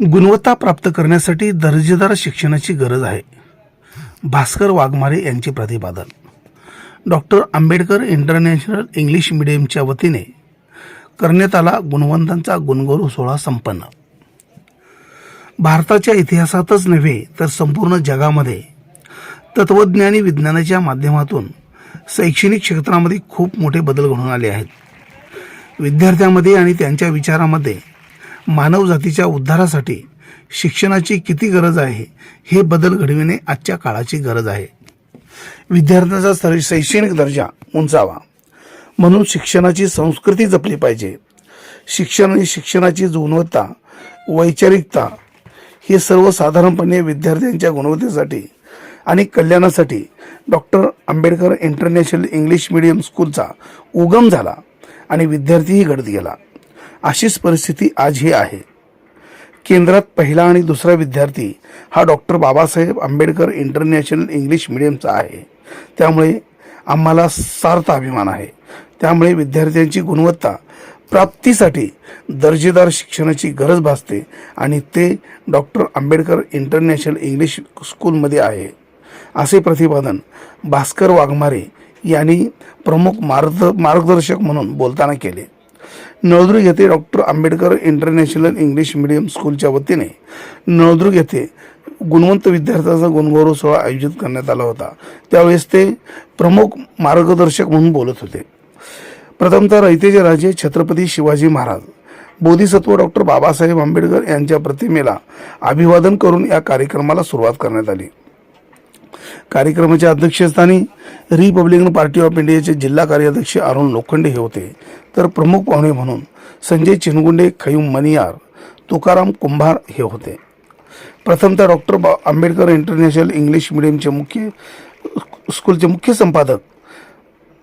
गुणवत्ता प्राप्त करण्यासाठी दर्जेदार शिक्षणाची गरज आहे. भास्कर वाघमारे यांचे प्रतिपादन. डॉक्टर आंबेडकर इंटरनॅशनल इंग्लिश मिडियमच्या वतीने करण्यात आला गुणवंतांचा गुणगौरव सोहळा संपन्न. भारताच्या इतिहासातच नव्हे तर संपूर्ण जगामध्ये तत्वज्ञानी विज्ञानाच्या माध्यमातून शैक्षणिक क्षेत्रामध्ये खूप मोठे बदल घडून आले आहेत. विद्यार्थ्यांमध्ये आणि त्यांच्या विचारामध्ये मानव जातीच्या उद्धारासाठी शिक्षणाची किती गरज आहे हे बदल घडविणे आजच्या काळाची गरज आहे. विद्यार्थ्यांचा सर- शैक्षणिक दर्जा उंचावा. म्हणून शिक्षणाची संस्कृती जपली पाहिजे. शिक्षण आणि शिक्षणाची गुणवत्ता वैचारिकता हे सर्वसाधारणपणे विद्यार्थ्यांच्या गुणवत्तेसाठी आणि कल्याणासाठी doctor Ambedkar international English medium स्कूलचा उगम झाला आणि विद्यार्थीही घडत गेला. अशीच परिस्थिती आजही आहे. केंद्रात पहिला आणि दुसरा विद्यार्थी हा doctor Babasaheb Ambedkar international English मिडियमचा आहे. त्यामुळे आम्हाला सार्थ अभिमान आहे. त्यामुळे विद्यार्थ्यांची गुणवत्ता प्राप्तीसाठी दर्जेदार शिक्षणाची गरज भासते आणि ते डॉक्टर आंबेडकर इंटरनॅशनल इंग्लिश स्कूलमध्ये आहे. असे प्रतिपादन भास्कर वाघमारे यांनी प्रमुख मार्ग मार्गदर्शक म्हणून बोलताना केले. नळदुर्ग येथे doctor Ambedkar international English medium स्कूलच्या वतीने नळदुर्ग येथे गुणवंत विद्यार्थ्यांचा गुणगौरव सोहळा आयोजित करण्यात आला होता. त्यावेळेस ते प्रमुख मार्गदर्शक म्हणून बोलत होते. प्रथमतः रयतेचे राजे छत्रपती शिवाजी महाराज बोधिसत्व डॉक्टर बाबासाहेब आंबेडकर यांच्या प्रतिमेला अभिवादन करून या कार्यक्रमाला सुरुवात करण्यात आली. कार्यक्रमाच्या अध्यक्षस्थानी रिपब्लिकन पार्टी ऑफ इंडियाचे जिल्हा कार्याध्यक्ष अरुण लोखंडे हे होते. तर प्रमुख पाहुणे म्हणून संजय चिनगुंडे खयूम मनियार तुकाराम कुंभार हे होते. प्रथमतः डॉक्टर बा आंबेडकर इंटरनॅशनल इंग्लिश मिडियमचे मुख्य स्कूलचे मुख्य संपादक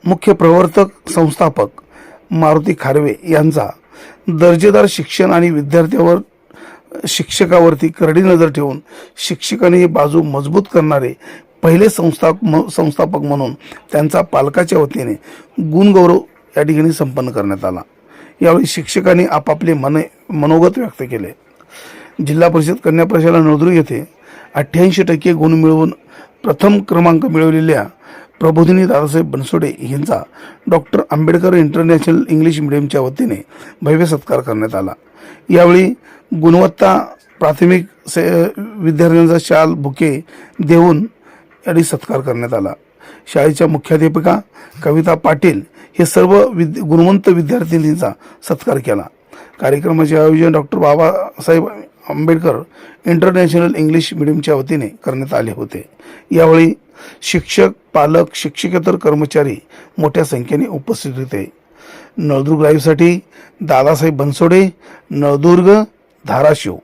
मुख्य प्रवर्तक संस्थापक मारुती खारवे यांचा दर्जेदार शिक्षण आणि विद्यार्थ्यावर शिक्षकावरती करडी नजर ठेवून शिक्षकाने ही बाजू मजबूत करणारे पहिले संस्था म- संस्थापक म्हणून त्यांचा पालकाच्या वतीने गुणगौरव या ठिकाणी संपन्न करण्यात आला. यावेळी शिक्षकांनी आपापले मन मनोगत व्यक्त केले. जिल्हा परिषद कन्या प्रशाला नळदुर्ग येथे अठ्ठ्याऐंशी टक्के गुण मिळवून प्रथम क्रमांक मिळवलेल्या प्रबोधिनी दादासाहेब बनसोडे यांचा डॉक्टर आंबेडकर इंटरनॅशनल इंग्लिश मिडियमच्या वतीने भव्य सत्कार करण्यात आला. यावेळी गुणवत्ता प्राथमिक से विद्यार्थ्यांचा शाल बुके देऊन यावेळी सत्कार करण्यात आला. शाळेच्या मुख्याध्यापिका कविता पाटील हे सर्व विद गुणवंत विद्यार्थिनींचा सत्कार केला. कार्यक्रमाचे आयोजन doctor Babasaheb Ambedkar international English मिडियमच्या वतीने करण्यात आले होते. यावेळी शिक्षक पालक शिक्षकेतर कर्मचारी मोठ्या संख्येने उपस्थित होते. नळदुर्ग लाईव्हसाठी दादासाहेब बनसोडे नळदुर्ग धाराशिव.